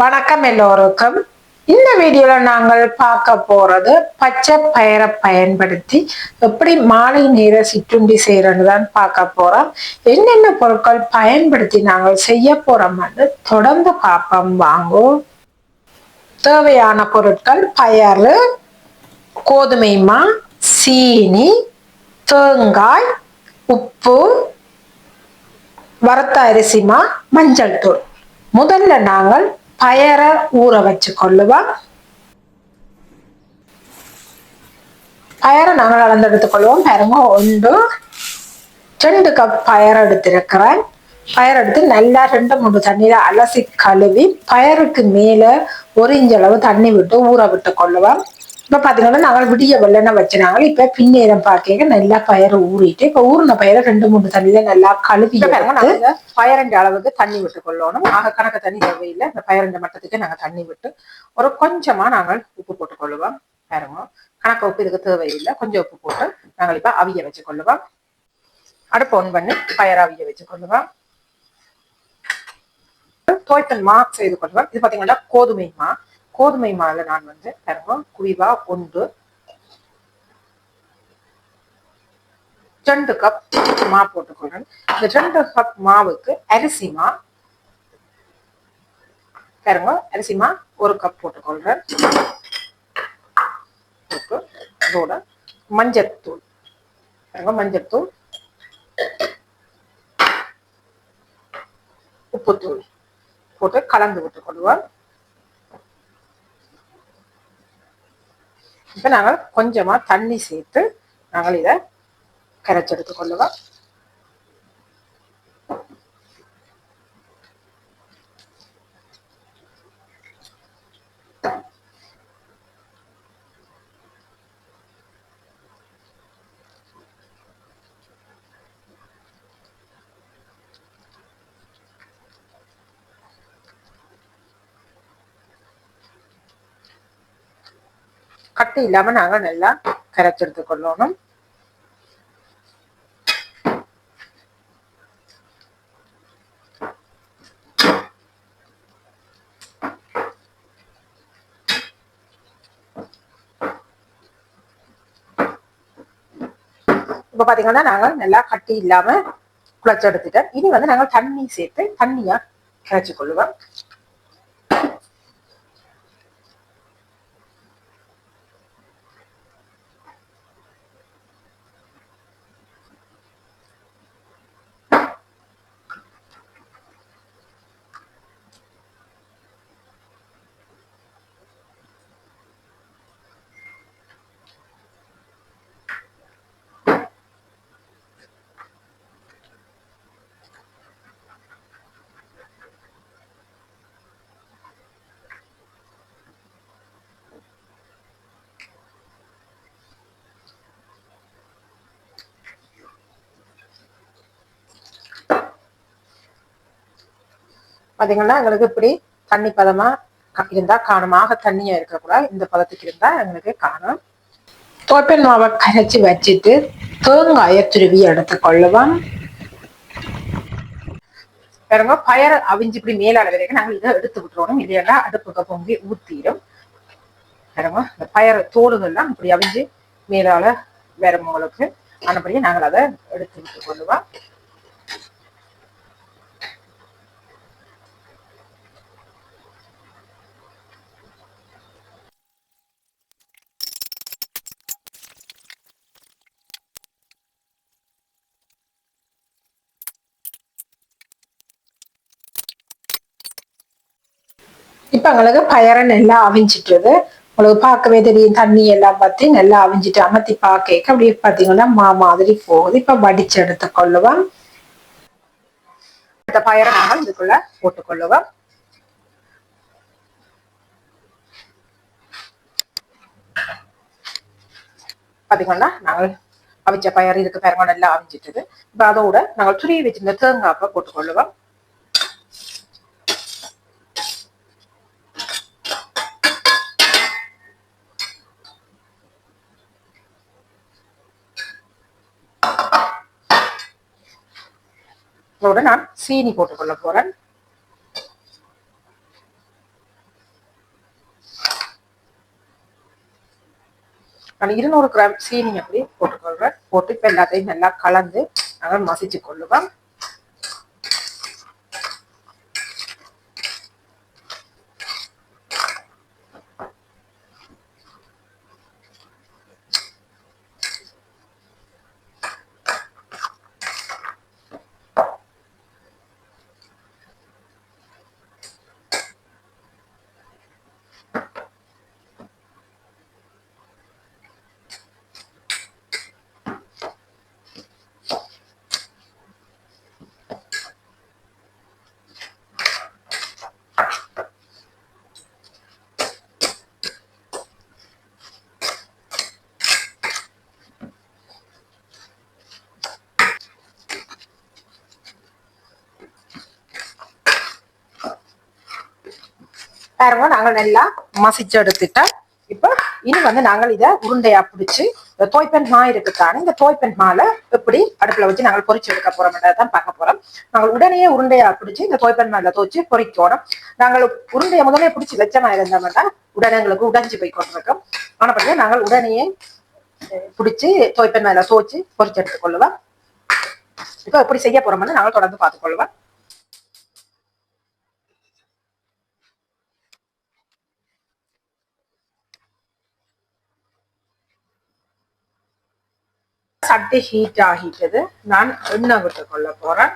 வணக்கம் எல்லோருக்கும். இந்த வீடியோல நாங்கள் பார்க்க போறது பச்சை பயிரை பயன்படுத்தி எப்படி மாலை நேர சிற்றுண்டி செய்யறதுதான் தான் பார்க்க போறோம். என்னென்ன பொருட்கள் பயன்படுத்தி நாங்கள் செய்ய போறோம்னு தொடர்ந்து பார்ப்போம். வாங்கும் தேவையான பொருட்கள் பயறு கோதுமை மா சீனி தேங்காய் உப்பு வறுத்த அரிசிமா மஞ்சள் தூள். முதல்ல நாங்கள் பயரை ஊற வச்சு கொள்ளுவோம் பயரை நாங்கள் அளந்து எடுத்துக்கொள்வோம் பாருங்க ஒன்று ரெண்டு கப் பயர் எடுத்திருக்கிறேன். பயர் எடுத்து நல்லா ரெண்டு மூணு தண்ணியில அலசி கழுவி பயருக்கு மேல ஒரு இஞ்சளவு தண்ணி விட்டு ஊற விட்டு கொள்ளுவேன் இப்ப பாத்தீங்கன்னா நாங்கள் விடிய வெள்ளன வச்சுனாங்க. இப்ப பின்னேரம் பார்க்க நல்லா பயிர் ஊறிட்டு இப்ப ஊறின பயிரை ரெண்டு மூணு தண்ணியில நல்லா கழுவி பயரண்ட அளவுக்கு தண்ணி விட்டு கொள்ளணும் ஆக கணக்கு தண்ணி தேவையில்லை. இந்த பயரண்ட மட்டத்துக்கு நாங்க தண்ணி விட்டு ஒரு கொஞ்சமா நாங்கள் உப்பு போட்டு கொள்ளுவோம். பாருங்க கணக்கு உப்பு இதுக்கு தேவையில்லை. கொஞ்சம் உப்பு போட்டு நாங்கள் இப்ப அவிய வச்சு கொள்ளுவோம். அடுப்பு ஒன் பண்ணி பயர் அவிய வச்சு கொள்ளுவோம். தோய்த்தல் மா செய்து கொள்வோம் இது பாத்தீங்கன்னா கோதுமை மா கோதுமை மாவுல நான் வந்து தருவோம். குவிவா ஒன்று ரெண்டு கப் மா போட்டுக்கொள்றேன். இந்த ரெண்டு கப் மாவுக்கு அரிசி மா பாருங்க அரிசி மா ஒரு கப் போட்டுக்கொள்றேன். போட்டு அதோட மஞ்சத்தூள். பாருங்க மஞ்சத்தூள். உப்புத்தூள் போட்டு கலந்து விட்டு இப்ப நாங்கள் கொஞ்சமா தண்ணி சேர்த்து நாங்கள் இதை கரைச்செடுத்து கொள்ளுவோம். கட்டி இல்லாம நாங்க நல்லா கரைச்செடுத்து கொள்ளணும். இப்ப பாத்தீங்கன்னா நாங்க நல்லா கட்டி இல்லாம குழச்செடுத்துட்டோம் இனி வந்து நாங்கள் தண்ணி சேர்த்து தண்ணியா கரைச்சு கொள்ளுவோம். பாத்தீங்கன்னா எங்களுக்கு இப்படி தண்ணி பதமா இருந்தா காணமாக தண்ணியா இருக்கக்கூடாது. இந்த பதத்துக்கு இருந்தா எங்களுக்கு காணும் தோப்பன் மாவை கரைச்சி வச்சுட்டு தேங்காயை துருவி எடுத்துக்கொள்ளுவோம் பாருங்க பயர் அவிஞ்சு இப்படி மேலாட வரைக்கும் நாங்கள் இதை எடுத்து விட்டுருவோம். இல்லையா அடுப்புக்கு பொங்கி ஊத்திடும். பாருங்க இந்த பயர் தோடுகள்லாம் இப்படி அவிஞ்சு மேலால வரும் உங்களுக்கு. ஆனபடியே நாங்கள் அதை எடுத்து விட்டு கொள்ளுவோம். இப்ப எங்களுக்கு பயரை நல்லா அவிஞ்சிட்டுது உங்களுக்கு பார்க்கவே தெரியும் தண்ணி எல்லாம் பத்தி நல்லா அவிஞ்சிட்டு அமர்த்தி பார்க்க அப்படியே பாத்தீங்கன்னா மா மாதிரி போகுது. இப்ப வடிச்சு எடுத்துக்கொள்ளுவோம் இந்த பயரை நாங்கள் இதுக்குள்ள போட்டுக்கொள்ளுவோம் பாத்தீங்கன்னா நாங்கள் அவிச்ச பயர் இதுக்கு பாருங்க நல்லா அவிஞ்சிட்டது. இப்ப அதோட நாங்கள் துருவி வச்சிருந்த தேங்காப்பை போட்டுக்கொள்ளுவோம் இதோட நான் சீனி போட்டுக்கொள்ள போறேன். நான் இருநூறு கிராம் சீனி அப்படி போட்டுக்கொள்றேன். போட்டு இப்போ எல்லாத்தையும் நல்லா கலந்து நாங்கள் மசிச்சு கொள்ளுவோம் பாருங்க நாங்கள் நல்லா மசிச்சு எடுத்துட்டோம் இப்போ இனி வந்து நாங்கள் இதை உருண்டையா பிடிச்சு இந்த தோய்ப்பெண் மா இருக்குதானே இந்த தோய்ப்பெண் மாலை எப்படி அடுப்புல வச்சு நாங்கள் பொரிச்சு எடுக்க போறோம் தான் பார்க்க போறோம். நாங்கள் உடனே உருண்டையா பிடிச்சு இந்த தோய்ப்பெண் மாலை தோச்சு பொறிக்கணும். நாங்கள் உருண்டையை முதலே பிடிச்சி வச்சமா இருந்தோம்னா உடனே எங்களுக்கு உடைஞ்சு போய் கொண்டிருக்கோம். ஆனா பாருங்க நாங்கள் உடனே பிடிச்சி தோய்ப்பெண் மேல தோச்சு பொறிச்சு எடுத்துக்கொள்ளுவோம் இப்போ எப்படி செய்ய போறோம்னு நாங்கள் தொடர்ந்து பார்த்துக்கொள்வோம் சட்டி ஹீட் ஆகிட்டது. நான் எண்ணெய் விட்டு கொள்ள போறேன்.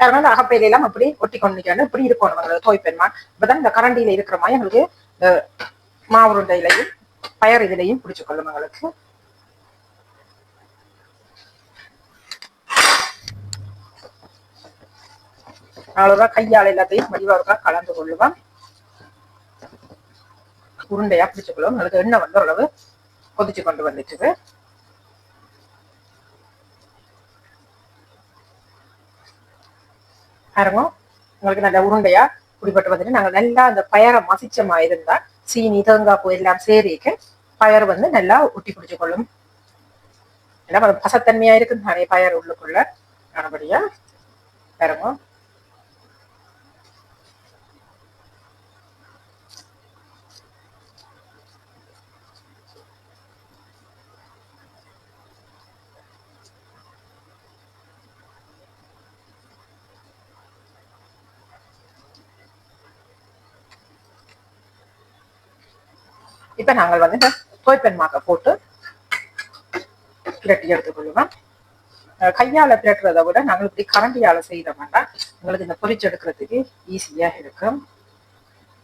அதனால அகப்பையில எல்லாம் அப்படி ஒட்டி கொண்டு இப்படி இருக்கும் நம்ம தோய்ப்பெண்மா இப்பதான் இந்த கரண்டியில இருக்கிற மாதிரி எங்களுக்கு மாவுருண்டையிலையும் பயர் இதுலையும் பிடிச்சு கொள்ளும் எங்களுக்கு அவ்வளவுதான் கையால் எல்லாத்தையும் வடிவாக கலந்து கொள்ளுவோம் உருண்டையா பிடிச்சுக்கொள்ளும் கொள்ளுவோம் உங்களுக்கு எண்ணெய் வந்து ஓரளவு கொதிச்சு கொண்டு வந்துச்சுது பாருங்க உங்களுக்கு நல்ல உருண்டையா குடிப்பட்டு வந்துட்டு நாங்கள் நல்லா அந்த பயரை மசிச்சமா இருந்தா சீனி தேங்காய் பூ எல்லாம் சேரிக்கு பயர் வந்து நல்லா ஒட்டி பிடிச்சு கொள்ளும். எல்லாம் பசத்தன்மையா இருக்குன்னு நிறைய பயர் உள்ளுக்குள்ள ஆனபடியா பாருங்க. இப்ப நாங்கள் வந்து இந்த தோய்ப்பெண் மாக்க போட்டு பிரட்டி எடுத்துக்கொள்ளுவோம் கையால் கையால பிரட்டுறதை விட நாங்கள் இப்படி கரண்டியால செய்த வேண்டாம் எங்களுக்கு இந்த பொரிச்சு எடுக்கிறதுக்கு ஈஸியா இருக்கும்.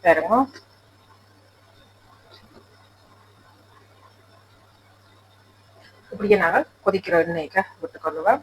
பாருங்க இப்படியே நாங்கள் கொதிக்கிற எண்ணெய்க்க விட்டுக்கொள்ளுவோம்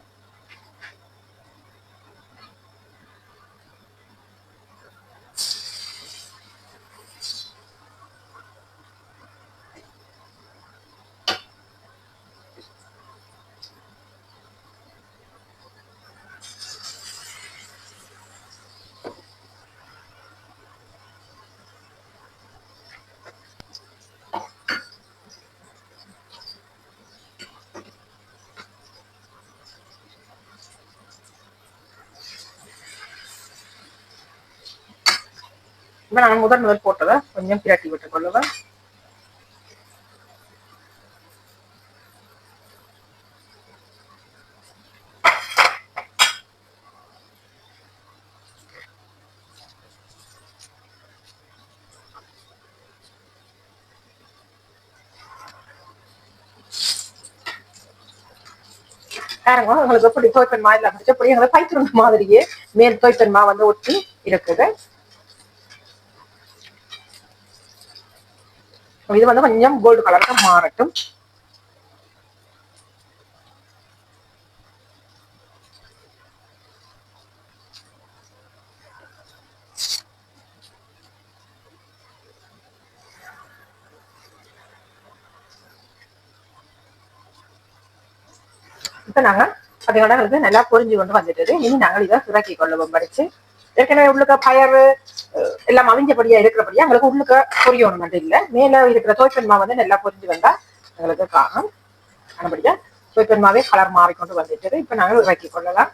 இப்ப நான் முதல் முதல் போட்டதை கொஞ்சம் பிரட்டி விட்டுக் கொள்ளுவேன் பாருங்க உங்களுக்கு எப்படி தோய்ப்பன் மாதிரி பிடிச்ச அப்படி எங்களுக்கு பைத்திருந்த மாதிரியே மேல் தோய்ப்பன் மா வந்து ஒட்டி இருக்குது. இது வந்து கொஞ்சம் கோல்டு கலருக்கு மாறட்டும் இப்ப நாங்க அதோட வந்து நல்லா பொரிஞ்சு கொண்டு வந்துட்டது இனி நாங்கள் இதை சுரக்கி கொள்ளுவோம் படிச்சு ஏற்கனவே உள்ளுக்க பயறு எல்லாம் அவிஞ்சபடியா இருக்கிறபடியா உங்களுக்கு உள்ளுக்கு பொரியணும் மட்டும் இல்ல மேல இருக்கிற தோய்ப்பெண்மா வந்து நல்லா பொரிஞ்சு வந்தா எங்களுக்கு காணும். அதுபடியா தோய்ப்பெண்மாவே கலர் மாறிக்கொண்டு வந்துட்டது இப்ப நாங்கள் இறக்கி கொள்ளலாம்.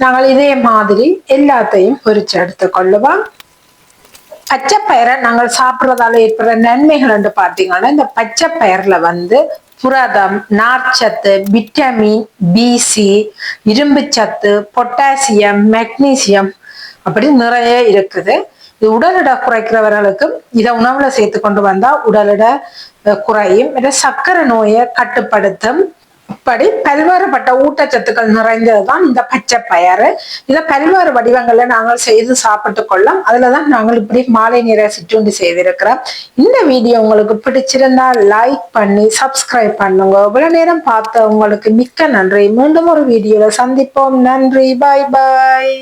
நாங்கள் இதே மாதிரி எல்லாத்தையும் பொரிச்சு எடுத்து கொள்ளுவோம் பச்சை நாங்கள் சாப்பிட்றதால ஏற்படுற நன்மைகள் என்று பார்த்தீங்கன்னா இந்த பச்சைப்பயர்ல வந்து புரதம் நார்ச்சத்து விட்டமின் பிசி இரும்புச்சத்து பொட்டாசியம் மெக்னீசியம் அப்படி நிறைய இருக்குது இது உடல் எடை குறைக்கிறவர்களுக்கும் இதை உணவுல சேர்த்து கொண்டு வந்தா உடல் எடை குறையும் சர்க்கரை நோயை கட்டுப்படுத்தும் இப்படி பல்வேறுபட்ட ஊட்டச்சத்துக்கள் நிறைந்ததுதான் இந்த பச்சை பயறு. இதை பல்வேறு வடிவங்களை நாங்கள் செய்து சாப்பிட்டு கொள்ளும் அதுலதான் நாங்கள் இப்படி மாலை நேர சிற்றுண்டி செய்திருக்கிறோம். இந்த வீடியோ உங்களுக்கு பிடிச்சிருந்தா லைக் பண்ணி சப்ஸ்கிரைப் பண்ணுங்க. இவ்வளவு நேரம் பார்த்த உங்களுக்கு மிக்க நன்றி. மீண்டும் ஒரு வீடியோல சந்திப்போம். நன்றி. பாய் பாய்